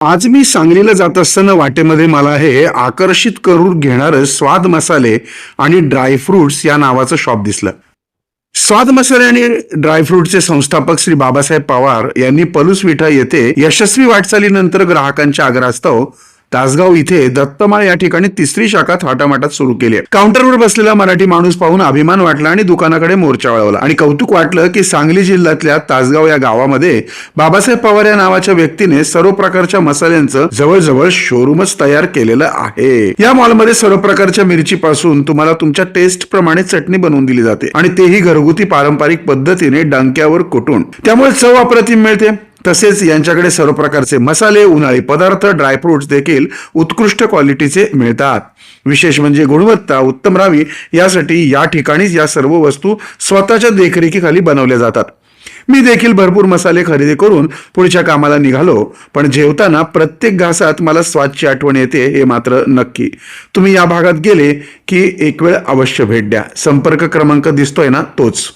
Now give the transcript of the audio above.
आज मी सांगलीला जात असताना वाटेमध्ये मला हे आकर्षित करून घेणारं स्वाद मसाले आणि ड्रायफ्रुट्स या नावाचं शॉप दिसलं. स्वाद मसाले आणि ड्रायफ्रुटचे संस्थापक श्री बाबासाहेब पवार यांनी पलूस विठा येथे यशस्वी वाटचालीनंतर ग्राहकांच्या आग्रहास्तव तासगाव इथे दत्तमाळ या ठिकाणी तिसरी शाखा थाटामाटात सुरू केली आहे. काउंटरवर बसलेला मराठी माणूस पाहून अभिमान वाटला आणि दुकानाकडे मोर्चा वळवला. आणि कौतुक वाटलं की सांगली जिल्ह्यातल्या तासगाव या गावामध्ये बाबासाहेब पवार या नावाच्या व्यक्तीने सर्व प्रकारच्या मसाल्यांचं जवळजवळ शोरूमच तयार केलेलं आहे. या मॉलमध्ये सर्व प्रकारच्या मिरची पासून तुम्हाला तुमच्या टेस्ट प्रमाणे चटणी बनवून दिली जाते आणि तेही घरगुती पारंपरिक पद्धतीने डंक्यावर कुटून त्यामुळे चव अप्रतिम मिळते. तसेच यांच्याकडे सर्व प्रकारचे मसाले उन्हाळी पदार्थ ड्रायफ्रुट्स देखील उत्कृष्ट क्वालिटीचे मिळतात. विशेष म्हणजे गुणवत्ता उत्तम राहावी यासाठी या ठिकाणीच या सर्व वस्तू स्वतःच्या देखरेखीखाली बनवल्या जातात. मी देखील भरपूर मसाले खरेदी करून पुढच्या कामाला निघालो पण जेवताना प्रत्येक घासात मला स्वादची आठवण येते हे मात्र नक्की. तुम्ही या भागात गेले की एक वेळ अवश्य भेट द्या. संपर्क क्रमांक दिसतोय ना तोच.